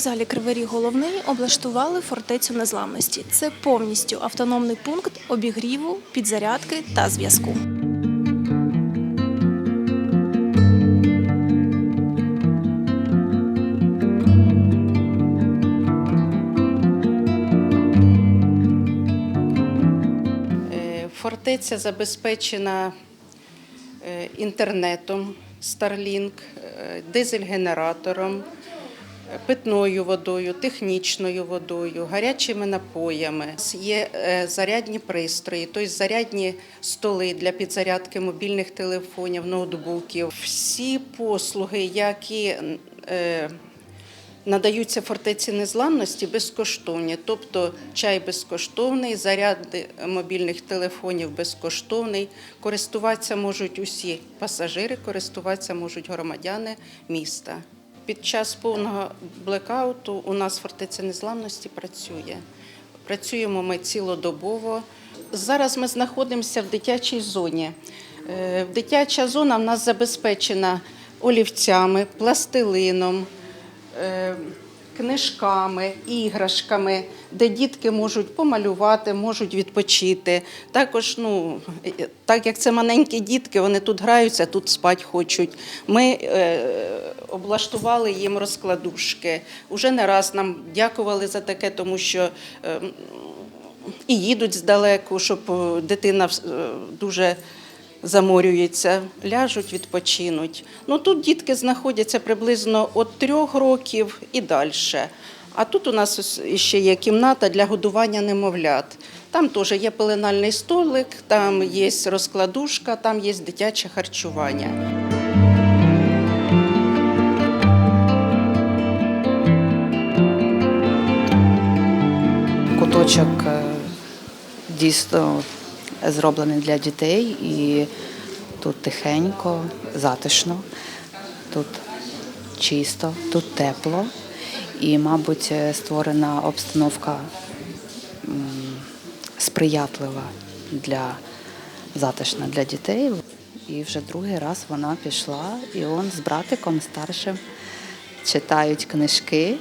вокзалі Кривий Ріг Головний облаштували фортецю незламності. Це повністю автономний пункт обігріву, підзарядки та зв'язку. Е, Фортеця забезпечена е, інтернетом Starlink, е, дизель-генератором, питною водою, технічною водою, гарячими напоями. Є е, зарядні пристрої, тобто зарядні столи для підзарядки мобільних телефонів, ноутбуків. Всі послуги, які е, Надаються фортеці незламності безкоштовні, тобто чай безкоштовний, заряд мобільних телефонів безкоштовний. Користуватися можуть усі пасажири, користуватися можуть громадяни міста. Під час повного блекауту у нас фортеця незламності працює. Працюємо ми цілодобово. Зараз ми знаходимося в дитячій зоні. Е, Дитяча зона в нас забезпечена олівцями, пластилином е, книжками, іграшками, де дітки можуть помалювати, можуть відпочити. Також, ну, так як це маленькі дітки, вони тут граються, тут спати хочуть. Ми е, облаштували їм розкладушки. Уже не раз нам дякували за таке, тому що. е, і їдуть здалеку, щоб е, дитина е, дуже заморюється, ляжуть, відпочинуть. Ну тут дітки знаходяться приблизно від трьох років і далі. А тут у нас ще є кімната для годування немовлят. Там теж є пеленальний столик, там є розкладушка, там є дитяче харчування. Куточок е, дійсно зроблений для дітей і тут тихенько, затишно, тут чисто, тут тепло і, мабуть, створена обстановка сприятлива для затишна для дітей. І вже другий раз вона пішла, і он з братиком старшим читають книжки.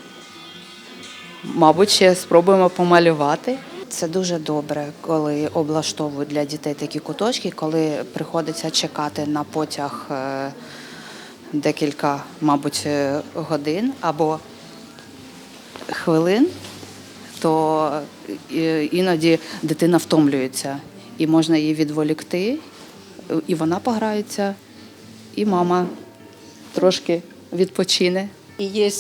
Мабуть, ще спробуємо помалювати. Це дуже добре, коли облаштовують для дітей такі куточки, коли приходиться чекати на потяг е, декілька, мабуть, е, годин або хвилин, то е, іноді дитина втомлюється і можна її відволікти, і вона пограється, і мама трошки відпочине. І є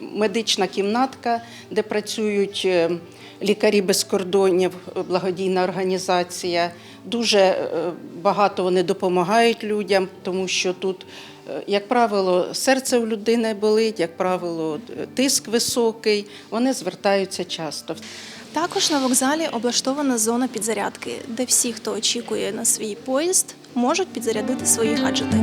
медична кімнатка, де працюють е, лікарі без кордонів, благодійна організація. Дуже е, багато вони допомагають людям, тому що тут, е, як правило, серце у людини болить, як правило, тиск високий. Вони звертаються часто. Також на вокзалі облаштована зона підзарядки, де всі, хто очікує на свій поїзд, можуть підзарядити свої гаджети.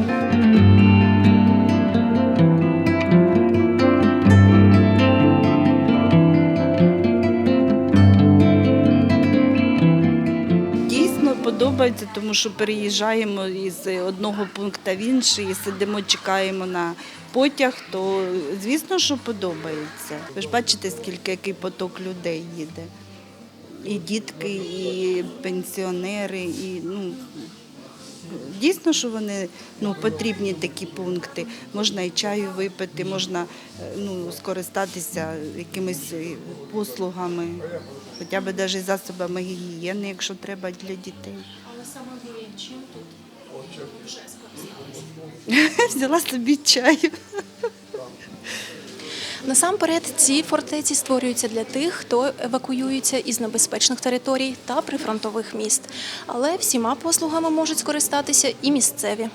Подобається, тому що переїжджаємо із одного пункту в інший, і сидимо, чекаємо на потяг, то звісно, що подобається. Ви ж бачите, скільки який поток людей їде. І дітки, і пенсіонери, і ну. Дійсно, що вони ну, потрібні такі пункти. Можна і чаю випити, можна е, ну, скористатися якимись е, послугами, хоча б навіть засобами гігієни, якщо треба для дітей. Але саме ви чим тут вже скористалися? Взяла собі чаю. Насамперед, ці фортеці створюються для тих, хто евакуюється із небезпечних територій та прифронтових міст. Але всіма послугами можуть скористатися і місцеві.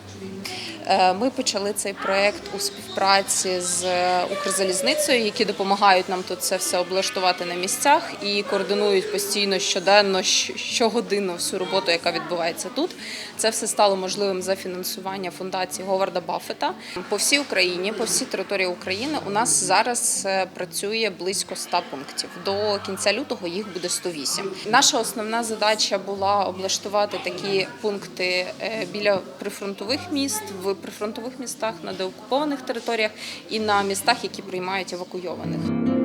Е, Ми почали цей проект у співпраці з е, Укрзалізницею, які допомагають нам тут це все облаштувати на місцях і координують постійно щоденно, щогодинно всю роботу, яка відбувається тут. Це все стало можливим за фінансування фундації Говарда Баффета. По всій Україні, по всій території України у нас зараз е, працює близько 100 пунктів. До кінця лютого їх буде 108. Наша основна задача була облаштувати такі пункти біля прифронтових міст в прифронтових містах, на деокупованих територіях і на містах, які приймають евакуйованих.